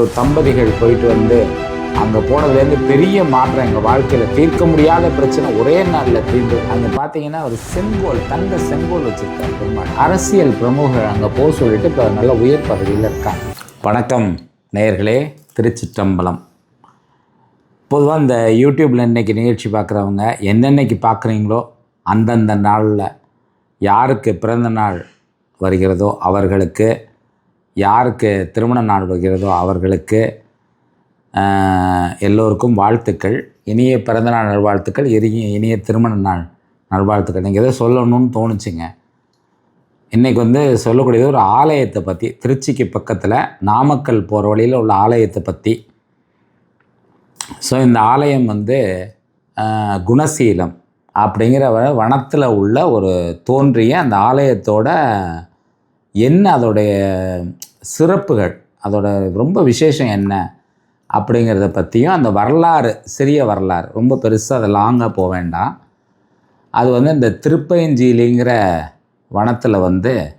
ஒரு தம்பதிகள் போயிட்டு வந்து அங்கே போனதுலேருந்து பெரிய மாற்றம் எங்கள் வாழ்க்கையில் தீர்க்க முடியாத பிரச்சனை ஒரே நாளில் தீர்ந்து அங்கே பார்த்தீங்கன்னா ஒரு செங்கோல் தங்க செங்கோல் வச்சுருக்காரு பெருமாள். அரசியல் பிரமுகர் அங்கே போக சொல்லிட்டு இப்போ நல்ல உயர் பதவியில் இருக்காங்க. வணக்கம் நேயர்களே திருச்சிற்றம்பலம். பொதுவாக இந்த யூடியூப்பில் இன்றைக்கி நிகழ்ச்சி பார்க்குறவங்க என்னென்னைக்கு பார்க்குறீங்களோ அந்தந்த நாளில் யாருக்கு பிறந்த நாள் வருகிறதோ அவர்களுக்கு யாருக்கு திருமண நாள் வருகிறதோ அவர்களுக்கு எல்லோருக்கும் வாழ்த்துக்கள். இனிய பிறந்தநாள் நல்வாழ்த்துக்கள். இனிய இனிய திருமண நாள் நல்வாழ்த்துக்கள். நீங்கள் எதோ சொல்லணும்னு தோணுச்சுங்க. இன்றைக்கி வந்து சொல்லக்கூடியது ஒரு ஆலயத்தை பற்றி திருச்சிக்கு பக்கத்தில் நாமக்கல் போகிற வழியில் உள்ள ஆலயத்தை பற்றி ஸோ இந்த ஆலயம் வந்து குணசீலம் அப்படிங்கிற வனத்தில் உள்ள ஒரு தோன்றிய அந்த ஆலயத்தோட என்ன அதோடைய சிறப்புகள். அதோட ரொம்ப விசேஷம் என்ன அப்படிங்கிறத பற்றியும் அந்த வரலாறு சிறிய வரலாறு ரொம்ப பெருசாக அதை லாங்காக போக வேண்டாம். அது வந்து இந்த திருப்பயஞ்சீலிங்கிற வனத்தில் வந்து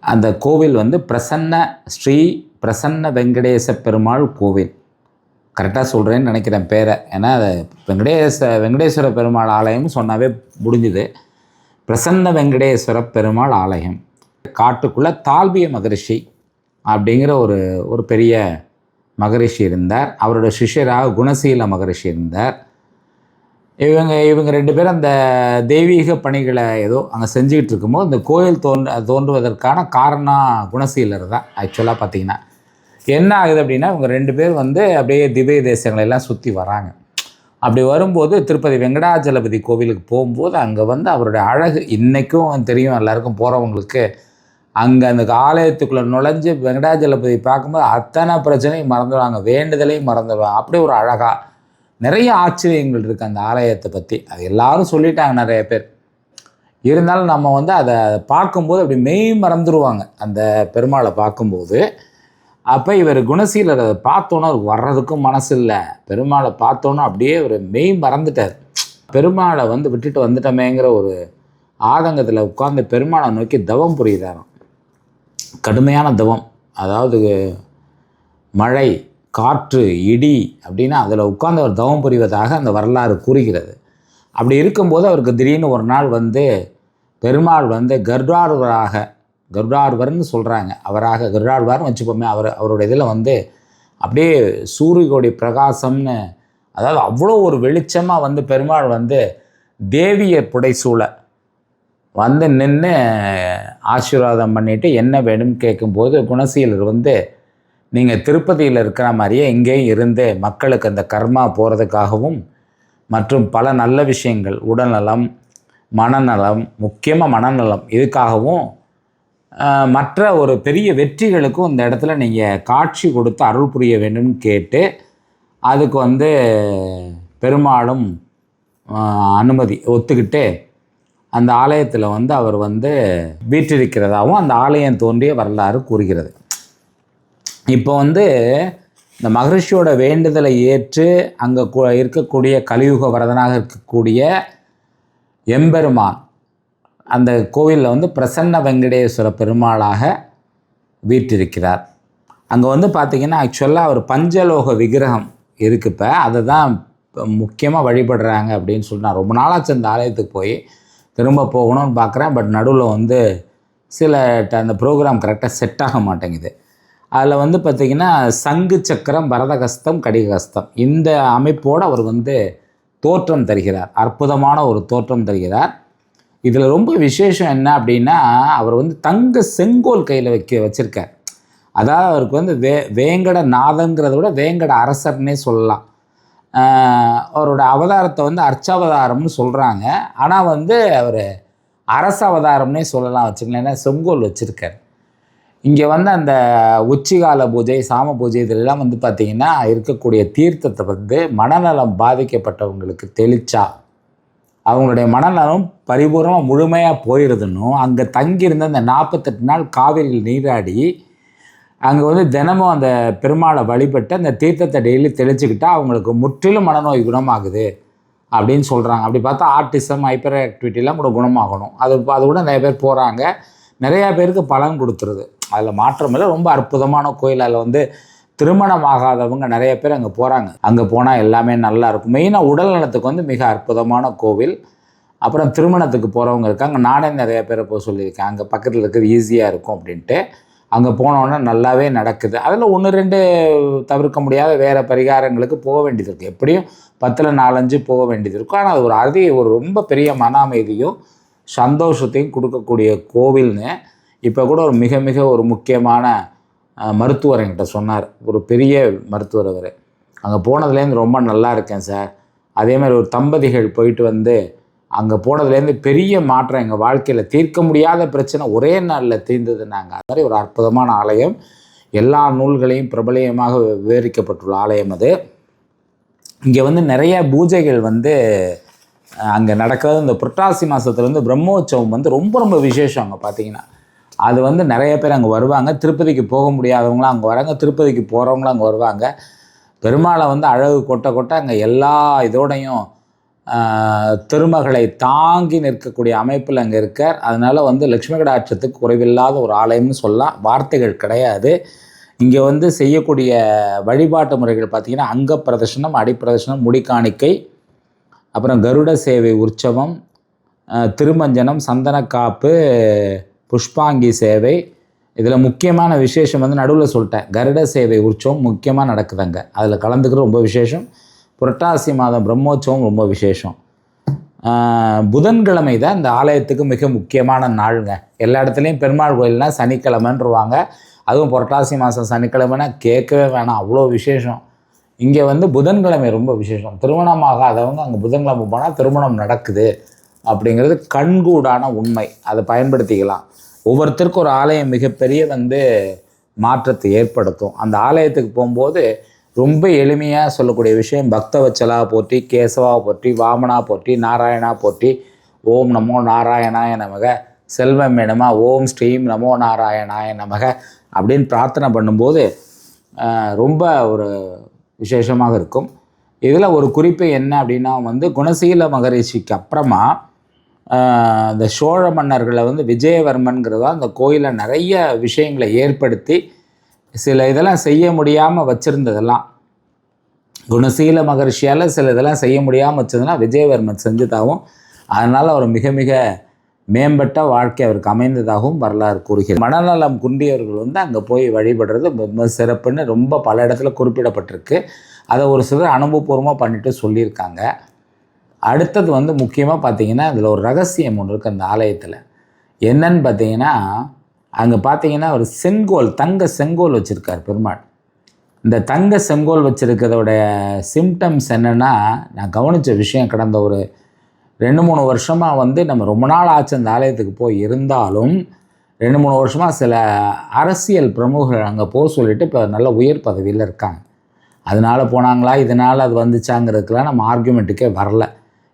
அந்த கோவில் வந்து பிரசன்ன ஸ்ரீ பிரசன்ன வெங்கடேச பெருமாள் கோவில். கரெக்டாக சொல்கிறேன்னு நினைக்கிறேன் பேரை. ஏன்னா அது வெங்கடேச வெங்கடேஸ்வர பெருமாள் ஆலயம்னு சொன்னாவே முடிஞ்சுது. பிரசன்ன வெங்கடேஸ்வர பெருமாள் ஆலயம். காட்டுக்குள்ளே தால்பிய மகரிஷி அப்படிங்கிற ஒரு ஒரு பெரிய மகரிஷி இருந்தார். அவரோட சிஷ்யராக குணசீல மகரிஷி இருந்தார். இவங்க இவங்க ரெண்டு பேரும் அந்த தெய்வீக பணிகளை ஏதோ அங்கே செஞ்சுக்கிட்டு இருக்கும்போது இந்த கோயில் தோன்ற தோன்றுவதற்கான காரணம் குணசீலர் தான். ஆக்சுவலாக பார்த்தீங்கன்னா. என்ன ஆகுது அப்படின்னா இவங்க ரெண்டு பேர் வந்து அப்படியே திவ்ய தேசங்களை எல்லாம் சுற்றி வராங்க. அப்படி வரும்போது திருப்பதி வெங்கடாஜலபதி கோவிலுக்கு போகும்போது அங்கே வந்து அவருடைய அழகு இன்றைக்கும் தெரியும் எல்லாருக்கும் போகிறவங்களுக்கு அங்கே அந்த ஆலயத்துக்குள்ளே நுழைஞ்சு வெங்கடாஜலபதி பார்க்கும்போது அத்தனை பிரச்சனையும் மறந்துடுவாங்க வேண்டுதலையும் மறந்துடுவாங்க. அப்படியே ஒரு அழகாக நிறைய ஆச்சரியங்கள் இருக்குது அந்த ஆலயத்தை பற்றி அது எல்லாரும் சொல்லிட்டாங்க நிறைய பேர். இருந்தாலும் நம்ம வந்து அதை பார்க்கும்போது அப்படி மெய் மறந்துடுவாங்க. அந்த பெருமாளை பார்க்கும்போது. அப்போ இவர் குணசீலர் அதை பார்த்தோன்னே வர்றதுக்கும் மனசு இல்லை பெருமாளை பார்த்தோன்னா அப்படியே ஒரு மெய் மறந்துட்டார். பெருமாளை வந்து விட்டுட்டு வந்துட்டோமேங்கிற ஒரு ஆதங்கத்தில் உட்கார்ந்து பெருமாளை நோக்கி தவம் புரியுதாராம் கடுமையான தவம். அதாவது மழை காற்று இடி அப்படின்னா அதில் உட்கார்ந்து அவர் தவம் புரிவதாக அந்த வரலாறு கூறுகிறது. அப்படி இருக்கும்போது அவருக்கு திடீர்னு ஒரு நாள் வந்து பெருமாள் வந்து கர்டார்வராக கர்டார்வர்னு சொல்கிறாங்க அவராக கருடாழ்வார்னு வச்சுப்போமே அவர் அவரோட இதில் வந்து அப்படியே சூரியகோடி பிரகாசம்னு அதாவது அவ்வளோ ஒரு வெளிச்சமாக வந்து பெருமாள் வந்து தேவிய புடைசூழ வந்து நின்று ஆசீர்வாதம் பண்ணிட்டு என்ன வேணும்னு கேட்கும்போது குணசீலர் வந்து நீங்கள் திருப்பதியில் இருக்கிற மாதிரியே இங்கேயும் இருந்து மக்களுக்கு அந்த கர்மா போகிறதுக்காகவும் மற்றும் பல நல்ல விஷயங்கள் உடல்நலம் மனநலம் முக்கியமாக மனநலம் இதுக்காகவும் மற்ற ஒரு பெரிய வெற்றிகளுக்கும் இந்த இடத்துல நீங்கள் காட்சி கொடுத்து அருள் புரிய வேண்டும்னு கேட்டு அதுக்கு வந்து பெருமாளும் அனுமதி ஒத்துக்கிட்டு அந்த ஆலயத்தில் வந்து அவர் வந்து வீற்றிருக்கிறதாகவும் அந்த ஆலயம் தோன்றிய வரலாறு கூறுகிறது. இப்போ வந்து இந்த மகரிஷியோட வேண்டுதலை ஏற்று அங்கே இருக்கக்கூடிய கலியுக வரதனாக இருக்கக்கூடிய எம்பெருமான் அந்த கோவிலில் வந்து பிரசன்ன வெங்கடேஸ்வர பெருமாளாக வீற்றிருக்கிறார். அங்கே வந்து பார்த்திங்கன்னா ஆக்சுவலாக ஒரு பஞ்சலோக விக்கிரகம் இருக்குப்ப அதை தான் முக்கியமாக வழிபடுறாங்க அப்படின்னு சொல்லி நான் ரொம்ப நாளாச்சு அந்த ஆலயத்துக்கு போய் திரும்ப போகணும்னு பார்க்குறேன். பட் நடுவில் வந்து சில ட- அந்த ப்ரோக்ராம் கரெக்டாக செட் ஆக மாட்டேங்குது. அதில் வந்து பார்த்திங்கன்னா சங்கு சக்கரம் பரதகஸ்தம் கடிகஸ்தம் இந்த அமைப்போடு அவர் வந்து தோற்றம் தருகிறார். அற்புதமான ஒரு தோற்றம் தருகிறார். இதில் ரொம்ப விசேஷம் என்ன அப்படின்னா அவர் வந்து தங்க செங்கோல் கையில் வைக்க வச்சுருக்கார். அதாவது அவருக்கு வந்து வே வேங்கட நாதங்கிறத விட வேங்கட அரசர்னே சொல்லலாம். அவரோட அவதாரத்தை வந்து அர்ச்சாவதாரம்னு சொல்கிறாங்க ஆனால் வந்து அவர் அரச அவதாரம்னே சொல்லலாம் வச்சுக்கலாம் ஏன்னா செங்கோல் வச்சுருக்கார். இங்கே வந்து அந்த உச்சிகால பூஜை சாம பூஜை இதெல்லாம் வந்து பார்த்திங்கன்னா இருக்கக்கூடிய தீர்த்தத்தை வந்து மனநலம் பாதிக்கப்பட்டவங்களுக்கு தெளிச்சா அவங்களுடைய மனநலம் பரிபூர்ணமாக முழுமையாக போயிடுதுன்னும் அங்கே தங்கியிருந்த அந்த நாற்பத்தெட்டு நாள் காவிரியில் நீராடி அங்கே வந்து தினமும் அந்த பெருமாளை வழிபட்டு அந்த தீர்த்தத்தை டெய்லி தெளிச்சுக்கிட்டா அவங்களுக்கு முற்றிலும் மனநோய் குணமாகுது அப்படின்னு சொல்கிறாங்க அப்படி பார்த்தா ஆர்டிசம் ஹைப்பர் ஆக்டிவிட்டிலாம் கூட குணமாகணும். அது அது கூட நிறைய பேர் போகிறாங்க நிறையா பேருக்கு பலன் கொடுத்துருது. அதில் மாற்றம் இல்லை. ரொம்ப அற்புதமான கோயில். அதில் வந்து திருமணம் ஆகாதவங்க நிறைய பேர் அங்கே போகிறாங்க அங்கே போனால் எல்லாமே நல்லா இருக்கும். மெயினாக உடல் நலத்துக்கு வந்து மிக அற்புதமான கோவில். அப்புறம் திருமணத்துக்கு போகிறவங்க இருக்காங்க. நானே நிறைய பேரை போக சொல்லியிருக்கேன். அங்கே பக்கத்தில் இருக்கிறது ஈஸியாக இருக்கும் அப்படின்ட்டு. அங்கே போனோன்னா நல்லாவே நடக்குது. அதில் ஒன்று ரெண்டு தவிர்க்க முடியாத வேறு பரிகாரங்களுக்கு போக வேண்டியது இருக்குது எப்படியும் பத்தில் நாலஞ்சு போக வேண்டியது இருக்கும். ஆனால் அது ஒரு அதி ஒரு ரொம்ப பெரிய மன அமைதியும் சந்தோஷத்தையும் கொடுக்கக்கூடிய கோவில்னு இப்போ கூட ஒரு மிக மிக ஒரு முக்கியமான மருத்துவர் என்கிட்ட சொன்னார். ஒரு பெரிய மருத்துவர் அவர். அங்கே போனதுலேருந்து ரொம்ப நல்லா இருக்கேன் சார். அதே மாதிரி ஒரு தம்பதிகள் போயிட்டு வந்து அங்கே போனதுலேருந்து பெரிய மாற்றம் எங்கள் வாழ்க்கையில் தீர்க்க முடியாத பிரச்சனை ஒரே நாளில் தீர்ந்தது நாங்கள் அது மாதிரி ஒரு அற்புதமான ஆலயம். எல்லா நூல்களையும் பிரபலயமாக விவரிக்கப்பட்டுள்ள ஆலயம் அது. இங்கே வந்து நிறைய பூஜைகள் வந்து அங்கே நடக்கிறது. இந்த புரட்டாசி மாதத்துலேருந்து பிரம்மோற்சவம் வந்து ரொம்ப ரொம்ப விசேஷம் அங்கே பார்த்தீங்கன்னா அது வந்து நிறைய பேர் அங்கே வருவாங்க. திருப்பதிக்கு போக முடியாதவங்களாம் அங்கே வராங்க. திருப்பதிக்கு போகிறவங்களும் அங்கே வருவாங்க. பெருமாளை வந்து அழகு கொட்ட கொட்ட அங்கே எல்லா இதோடையும் திருமகளை தாங்கி நிற்கக்கூடிய அமைப்பில் அங்கே இருக்கார். அதனால் வந்து லக்ஷ்மி கடாட்சத்துக்கு குறைவில்லாத ஒரு ஆலயம்னு சொல்லலாம். வார்த்தைகள் கிடையாது. இங்கே வந்து செய்யக்கூடிய வழிபாட்டு முறைகள் பார்த்திங்கன்னா அங்க பிரதர்ஷனம் அடிப்பிரதர்ஷனம் முடிக்காணிக்கை அப்புறம் கருட சேவை உற்சவம் திருமஞ்சனம் சந்தனக்காப்பு புஷ்பாங்கி சேவை. இதில் முக்கியமான விசேஷம் வந்து நடுவில் சொல்லிட்டேன். கருட சேவை உற்சவம் முக்கியமாக நடக்குதுங்க அதில் கலந்துக்கிற ரொம்ப விசேஷம். புரட்டாசி மாதம் பிரம்மோற்சவம் ரொம்ப விசேஷம். புதன்கிழமை தான் இந்த ஆலயத்துக்கு மிக முக்கியமான நாளுங்க. எல்லா இடத்துலையும் பெருமாள் கோயில்னால் சனிக்கிழமைன்றவாங்க. அதுவும் புரட்டாசி மாதம் சனிக்கிழமைனா கேட்கவே வேணாம். அவ்வளோ விசேஷம். இங்கே வந்து புதன்கிழமை ரொம்ப விசேஷம். திருமணம் ஆகாதவங்க அங்கே புதன்கிழமை போனால் திருமணம் நடக்குது அப்படிங்கிறது கண்கூடான உண்மை. அதை பயன்படுத்திக்கலாம். ஒவ்வொருத்தருக்கும் ஒரு ஆலயம் மிகப்பெரிய வந்து மாற்றத்தை ஏற்படுத்தும். அந்த ஆலயத்துக்கு போகும்போது ரொம்ப எளிமையாக சொல்லக்கூடிய விஷயம். பக்தவச்சலா போற்றி கேசவா போற்றி வாமனா போற்றி நாராயணா போற்றி ஓம் நமோ நாராயணாய நமக. செல்வம் இடமா ஓம் ஸ்ரீம் நமோ நாராயணாய நமக. அப்படின்னு பிரார்த்தனை பண்ணும்போது ரொம்ப ஒரு விசேஷமாக இருக்கும். இதில் ஒரு குறிப்பு என்ன அப்படின்னா வந்து குணசீல மகரிஷிக்கு அப்புறமா இந்த சோழ மன்னர்களை வந்து விஜயவர்மன்கிறதா அந்த கோயிலில் நிறைய விஷயங்களை ஏற்படுத்தி சில இதெல்லாம் செய்ய முடியாமல் வச்சுருந்ததெல்லாம். குணசீல மகர்ஷியால் சில இதெல்லாம் செய்ய முடியாமல் வச்சதுன்னா விஜயவர்மன் செஞ்சதாகவும் அதனால் அவர் மிக மிக மேம்பட்ட வாழ்க்கை அவருக்கு அமைந்ததாகவும் வரலாறு கூறுகிறார் மனநலம் குண்டியவர்கள் வந்து அங்கே போய் வழிபடுறது ரொம்ப சிறப்புன்னு ரொம்ப பல இடத்துல குறிப்பிடப்பட்டிருக்கு. அதை ஒரு சிலர் அனுபவபூர்வமாக பண்ணிட்டு சொல்லியிருக்காங்க. அடுத்தது வந்து முக்கியமாக பார்த்தீங்கன்னா இதில் ஒரு ரகசியம் ஒன்று இருக்குது அந்த ஆலயத்தில். என்னன்னு பார்த்தீங்கன்னா அங்கே பார்த்தீங்கன்னா ஒரு செங்கோல் தங்க செங்கோல் வச்சுருக்கார் பெருமாள். இந்த தங்க செங்கோல் வச்சுருக்கிறதோடைய சிம்டம்ஸ் என்னென்னா நான் கவனித்த விஷயம் கடந்த ஒரு ரெண்டு மூணு வருஷமாக வந்து நம்ம ரொம்ப நாள் ஆச்சு அந்த ஆலயத்துக்கு போய் இருந்தாலும் ரெண்டு மூணு வருஷமாக சில அரசியல் பிரமுகர்கள் அங்கே போக சொல்லிவிட்டு இப்போ நல்ல உயர் பதவியில் இருக்காங்க. அதனால் போனாங்களா இதனால் அது வந்துச்சாங்கிறதுக்கெலாம் நம்ம ஆர்குமெண்ட்டுக்கே வரல.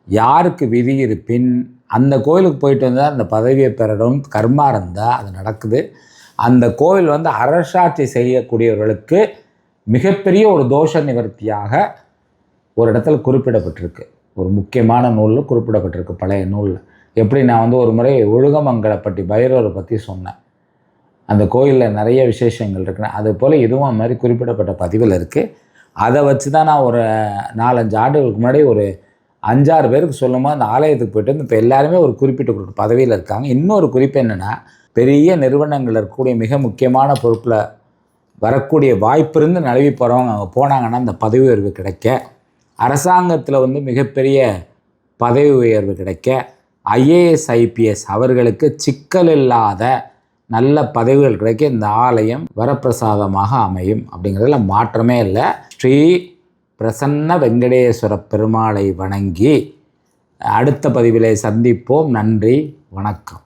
யாருக்கு விதி இருப்பின் அந்த கோயிலுக்கு போயிட்டு வந்தால் அந்த பதவியை பெறணும் கர்மா இருந்தால் அது நடக்குது. அந்த கோவில் வந்து அரசாட்சி செய்யக்கூடியவர்களுக்கு மிகப்பெரிய ஒரு தோஷ நிவர்த்தியாக ஒரு இடத்துல குறிப்பிடப்பட்டிருக்கு. ஒரு முக்கியமான நூலில் குறிப்பிடப்பட்டிருக்கு பழைய நூலில். எப்படி நான் வந்து ஒரு முறை ஒழுகமங்கலப்பட்டி பைரவரை பற்றி சொன்னேன். அந்த கோயிலில் நிறைய விசேஷங்கள் இருக்குன்னு. அது போல் இதுவும் அந்த மாதிரி குறிப்பிடப்பட்ட பதிவில் இருக்குது அதை வச்சு தான் நான் ஒரு நாலஞ்சு ஆண்டுகளுக்கு முன்னாடி ஒரு அஞ்சாறு பேருக்கு சொல்லும்போது அந்த ஆலயத்துக்கு போயிட்டு வந்து இப்போ எல்லாருமே ஒரு குறிப்பிட்ட ஒரு பதவியில் இருக்காங்க. இன்னொரு குறிப்பு என்னென்னா பெரிய நிறுவனங்கள் இருக்கக்கூடிய மிக முக்கியமான பொறுப்பில் வரக்கூடிய வாய்ப்பு இருந்து நழுவி போகிறவங்க அங்கே போனாங்கன்னா அந்த பதவி உயர்வு கிடைக்க அரசாங்கத்தில் வந்து மிகப்பெரிய பதவி உயர்வு கிடைக்க ஐஏஎஸ் ஐபிஎஸ் அவர்களுக்கு சிக்கல் இல்லாத நல்ல பதவிகள் கிடைக்க இந்த ஆலயம் வரப்பிரசாதமாக அமையும் அப்படிங்கிறதுல மாற்றமே இல்லை. ஸ்ரீ பிரசன்ன வெங்கடேஸ்வர பெருமாளை வணங்கி அடுத்த பதிவிலே சந்திப்போம். நன்றி. வணக்கம்.